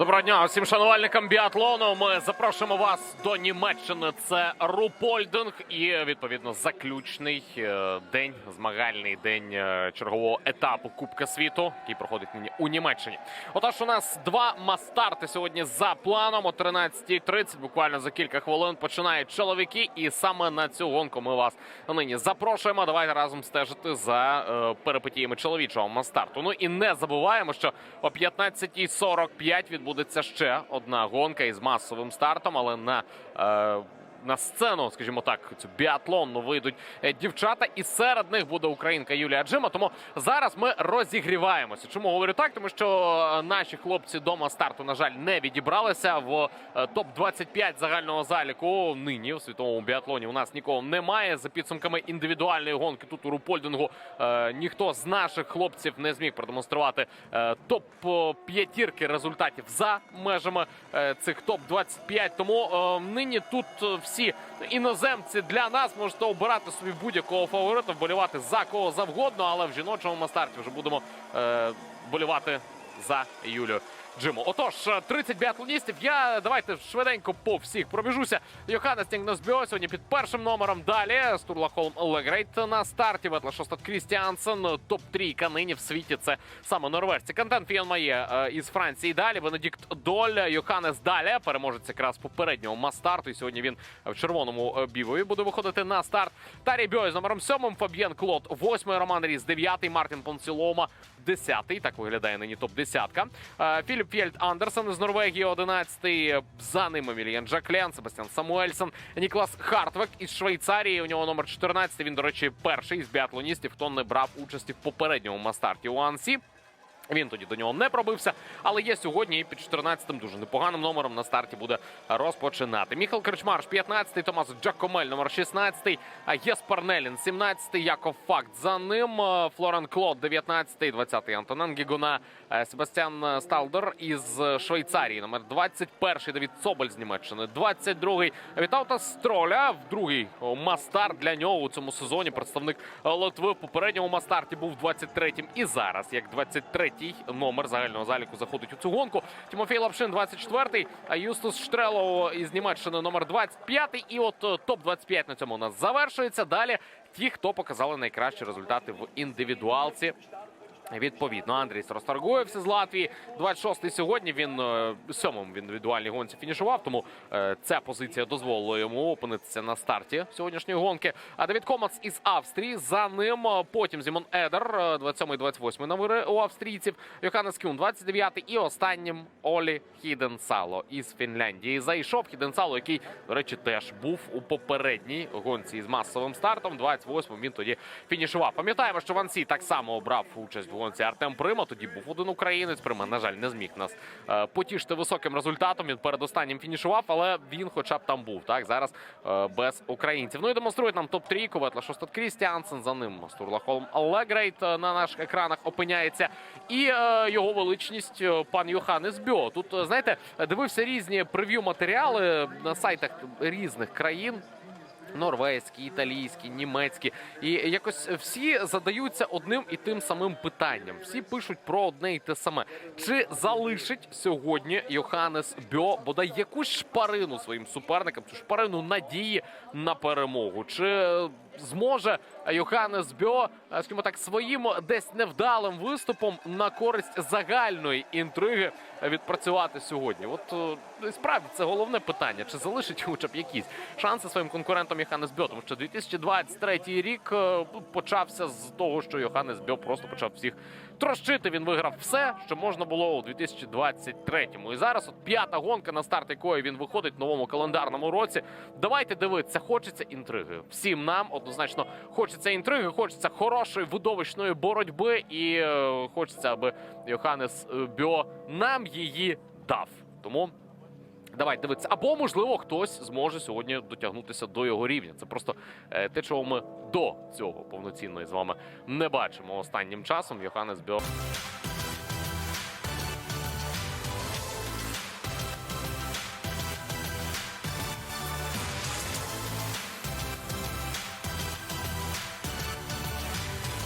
Доброго дня всім шанувальникам біатлону. Ми запрошуємо вас до Німеччини. Це Рупольдинг і відповідно заключний е, день, змагальний день е, чергового етапу Кубка світу, який проходить нині у Німеччині. Отож, у нас два мастарти сьогодні за планом. О 13.30, буквально за кілька хвилин починають чоловіки, і саме на цю гонку ми вас нині запрошуємо. Давайте разом стежити за е, перипетіями чоловічого мастарту. Ну і не забуваємо, що о 15.45 відбудеться ще одна гонка із масовим стартом, але на. Е, на сцену, скажімо так, цю біатлонну вийдуть е, дівчата, і серед них буде українка Юлія Джима. Тому зараз ми розігріваємося. Чому говорю так? Тому що е, наші хлопці до старту, на жаль, не відібралися в е, топ 25 загального заліку. Нині в світовому біатлоні у нас нікого немає. За підсумками індивідуальної гонки тут у рупольдингу ніхто з наших хлопців не зміг продемонструвати топ п'ятірки результатів за межами цих топ 25 Тому нині тут е, всі іноземці для нас можете обирати собі будь-якого фаворита, вболівати за кого завгодно, але в жіночому мастарті вже будемо е, за Юлію. Джиму. Отож, е, 30 біатлоністів. Я давайте швиденько по всіх пробіжуся. Йоханнес Тінгнесбьо сьогодні під першим номером. Далі Стурла Холм Легрейт на старті. Ветла Шостат Крістіансен. Топ трійка нині в світі. Це саме норвежці. Контент Фіон Має е, із Франції. Далі Бенедикт Доль. Йоханнес далі. Переможець якраз попереднього мастарту. І сьогодні він в червоному е, бівові буде виходити на старт. Тарі Бьой з номером сьомим. Фаб'єн Клод восьмий. Роман Ріс дев'ятий. Мартін Понсілома десятий. Так виглядає нині топ десятка. Е, Філіп Фєльд Андерсен з Норвегії, 11-й. За ними Мільян Джаклен, Себастьян Самуельсон, Ніклас Хартвек із Швейцарії. У нього номер 14. Він, до речі, перший з біатлоністів, хто не брав участі в попередньому мастарті у Ансі. Він тоді до нього не пробився, але є сьогодні і під 14-м дуже непоганим номером на старті буде розпочинати. Міхал Кричмарш, 15-й, Томас Джакомель, номер 16-й, а Єспар Нелін, 17-й, Яков Факт. За ним. Е, Флорен Клод, 19-й, 20-й Антон Ангігуна, е, Себастьян Сталдер із Швейцарії, номер 21-й, Давід Соболь з Німеччини, 22-й Вітаута Строля, в другий о, мастар для нього у цьому сезоні. Представник Литви в попередньому мастарті був 23-м і зараз, як 23-й номер загального заліку заходить у цю гонку. Тимофій Лапшин, 24-й, а Юстус Штрелов із Німеччини номер 25-й. І от е, топ-25 на цьому у нас завершується. Далі ті, хто показали найкращі результати в індивідуалці. Відповідно, Андрійс Росторгуєвся з Латвії. 26-й сьогодні він е, сьомим в індивідуальній гонці фінішував, тому е, ця позиція дозволила йому опинитися на старті сьогоднішньої гонки. А Давід Комац із Австрії. За ним е, потім Зімон Едер, е, 27-й, 28-й номери у австрійців. Йоханнес Кюн, 29-й. І останнім Олі Хіденсало із Фінляндії. Зайшов Хіденсало, який, до речі, теж був у попередній гонці із масовим стартом. 28-м він тоді фінішував. Пам'ятаємо, що Вансі так само обрав участь в гонці Артем Прима. Тоді був один українець. Прима, на жаль, не зміг нас е, потішити високим результатом. Він перед останнім фінішував, але він, хоча б там був. Так зараз е, без українців. Ну і демонструють нам топ 3 Ветла Шостат Крістіансен. За ним Стурла Холм Алегрейт е, на наших екранах опиняється. І його величність пан Йоханнес Бьо. Тут знаєте, дивився різні прев'ю матеріали на сайтах різних країн. Норвезькі, італійські, німецькі, і якось всі задаються одним і тим самим питанням. Всі пишуть про одне і те саме. Чи залишить сьогодні Йоханнес Бьо бодай якусь шпарину своїм суперникам, цю шпарину надії на перемогу? Чи зможе Йоханнес Бьо, скажімо так, своїм десь невдалим виступом на користь загальної інтриги відпрацювати сьогодні? От е, справді це головне питання: чи залишить хоча б якісь шанси своїм конкурентам Йоханнес Бьо? Тому що 2023 рік е, почався з того, що Йоханнес Бьо просто почав всіх трощити. Він виграв все, що можна було у 2023-му. І зараз от п'ята гонка, на старт якої він виходить в новому календарному році. Давайте дивитися, хочеться інтриги. Всім нам однозначно хочеться інтриги, хочеться хорошої видовищної боротьби, і е, хочеться, аби Йоханнес е, Бьо нам її дав. Тому. Давайте дивитися. Або, можливо, хтось зможе сьогодні дотягнутися до його рівня. Це просто е, те, чого ми до цього повноцінно з вами не бачимо останнім часом. Йоханнес Бьо